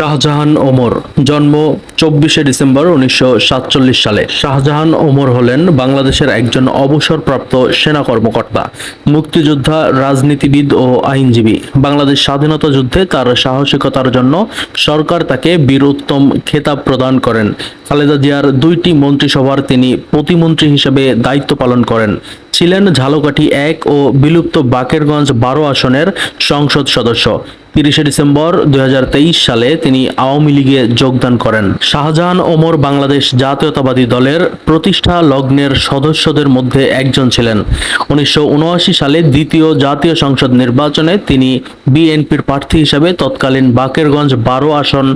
শাহজাহান ওমর, জন্ম চব্বিশে ডিসেম্বর উনিশশো সাতচল্লিশ সালে। শাহজাহান ওমর হলেন বাংলাদেশের একজন অবসরপ্রাপ্ত সেনা কর্মকর্তা, মুক্তিযোদ্ধা, রাজনীতিবিদ ও আইনজীবী। বাংলাদেশ স্বাধীনতা যুদ্ধে তার সাহসিকতার জন্য সরকার তাকে বীরোত্তম খেতাব প্রদান করেন। খালেদা জিয়ার দুইটি মন্ত্রিসভার তিনি প্রতিমন্ত্রী হিসেবে দায়িত্ব পালন করেন। ছিলেন ঝালকাঠি এক ও বিলুপ্ত বাকেরগঞ্জ বারো আসনের সংসদ সদস্য। তিরিশে ডিসেম্বর দুই হাজার তেইশ সালে তিনি আওয়ামী লীগে যোগদান করেন। শাহজাহান ওমর বাংলাদেশ জাতীয়তাবাদী দলের প্রতিষ্ঠা লগ্নের সদস্যদের মধ্যে একজন ছিলেন। উনিশশো উনআশি সালে দ্বিতীয় জাতীয় সংসদ নির্বাচনে তিনি বিএনপির প্রার্থী হিসেবে তৎকালীন বাকেরগঞ্জ বারো আসন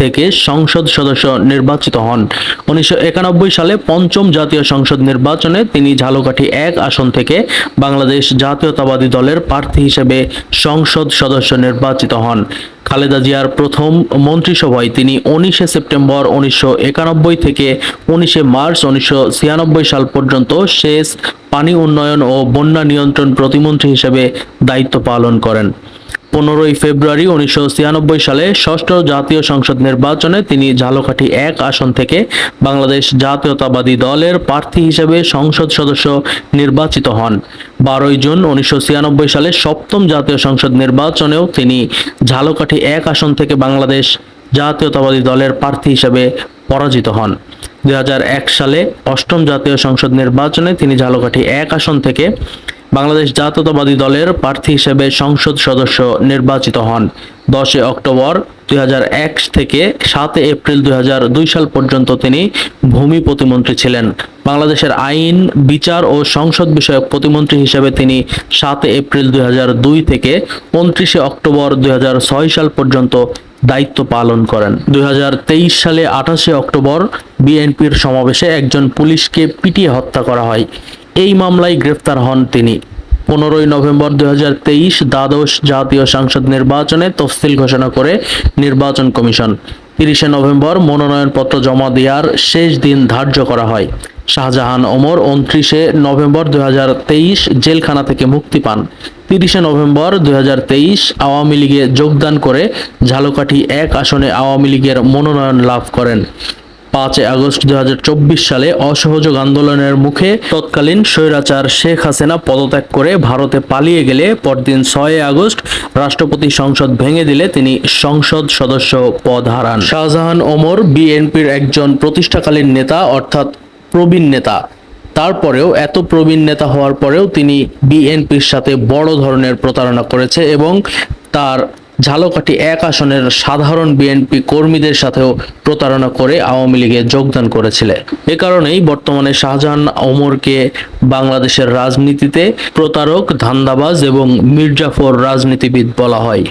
থেকে সংসদ সদস্য নির্বাচিত হন। উনিশশো একানব্বই সালে পঞ্চম জাতীয় সংসদ নির্বাচনে তিনি ঝালকাঠি এক আসন থেকে বাংলাদেশ জাতীয়তাবাদী দলের প্রার্থী হিসেবে সংসদ সদস্য নির্বাচিত হন। খালেদা জিয়ার প্রথম মন্ত্রিসভায় তিনি উনিশে সেপ্টেম্বর উনিশশো একানব্বই থেকে উনিশে মার্চ উনিশশো ছিয়ানব্বই সাল পর্যন্ত শেষ পানি উন্নয়ন ও বন্যা নিয়ন্ত্রণ প্রতিমন্ত্রী হিসেবে দায়িত্ব পালন করেন। পনেরোই ফেব্রুয়ারি উনিশশো ছিয়ানব্বই সালে ষষ্ঠ জাতীয় সংসদ নির্বাচনে তিনি ঝালকাঠি এক আসন থেকে বাংলাদেশ জাতীয়তাবাদী দলের প্রার্থী হিসেবে সংসদ সদস্য নির্বাচিত হন। বারোই জুন উনিশশো ছিয়ানব্বই সালে সপ্তম জাতীয় সংসদ নির্বাচনেও তিনি ঝালকাঠি এক আসন থেকে বাংলাদেশ জাতীয়তাবাদী দলের প্রার্থী হিসেবে পরাজিত হন। দুই হাজার এক সালে অষ্টম জাতীয় সংসদ নির্বাচনে তিনি ঝালকাঠি এক আসন থেকে বাংলাদেশ জাতীয়তাবাদী দলের প্রার্থী হিসেবে সংসদ সদস্য নির্বাচিত হন। দশে অক্টোবর দু হাজার এক থেকে সাত এপ্রিল দু হাজার দুই সাল পর্যন্ত তিনি ভূমি প্রতিমন্ত্রী ছিলেন। বাংলাদেশের আইন, বিচার ও সংসদ বিষয়ক প্রতিমন্ত্রী হিসেবে তিনি সাত এপ্রিল দুই হাজার দুই থেকে উনত্রিশে অক্টোবর দুই হাজার ছয় সাল পর্যন্ত দায়িত্ব পালন করেন। দুই হাজার তেইশ সালে আঠাশে অক্টোবর বিএনপির সমাবেশে একজন পুলিশকে পিটিয়ে হত্যা করা হয়। এই মামলায় গ্রেফতার হন তিনি। পনেরোই নভেম্বর দুই দ্বাদশ জাতীয় সংসদ নির্বাচনে তফসিল ঘোষণা করে নির্বাচন কমিশন। তিরিশে নভেম্বর মনোনয়নপত্র জমা দেওয়ার শেষ দিন ধার্য করা হয়। শাহজাহান ওমর উনত্রিশে নভেম্বর দুই হাজার তেইশ জেলখানা থেকে মুক্তি পান। তিরিশে নভেম্বর দুই হাজার তেইশ আওয়ামী লীগে যোগদান করে ঝালকাঠি এক আসনে আওয়ামী লীগের মনোনয়ন লাভ করেন। পাঁচই আগস্ট দু হাজার চব্বিশ সালে অসহযোগ আন্দোলনের মুখে তৎকালীন স্বৈরাচার শেখ হাসিনা পদত্যাগ করে ভারতে পালিয়ে গেলে পরদিন ছয় আগস্ট রাষ্ট্রপতি সংসদ ভেঙে দিলে তিনি সংসদ সদস্য পদ হারান। শাহজাহান ওমর বিএনপির একজন প্রতিষ্ঠাকালীন নেতা অর্থাৎ প্রবীণ নেতা। তারপরেও এত প্রবীণ নেতা হওয়ার পরেও তিনি বিএনপির সাথে বড় ধরনের প্রতারণা করেছে এবং তার ঝালকাঠি এক আসনের সাধারণ বিএনপি কর্মীদের সাথেও প্রতারণা করে আওয়ামী লীগে যোগদান করেছিলেন এ কারণেই বর্তমানে শাহজাহান ওমরকে বাংলাদেশের রাজনীতিতে প্রতারক, ধান্দাবাজ এবং মির্জাফর রাজনীতিবিদ বলা হয়।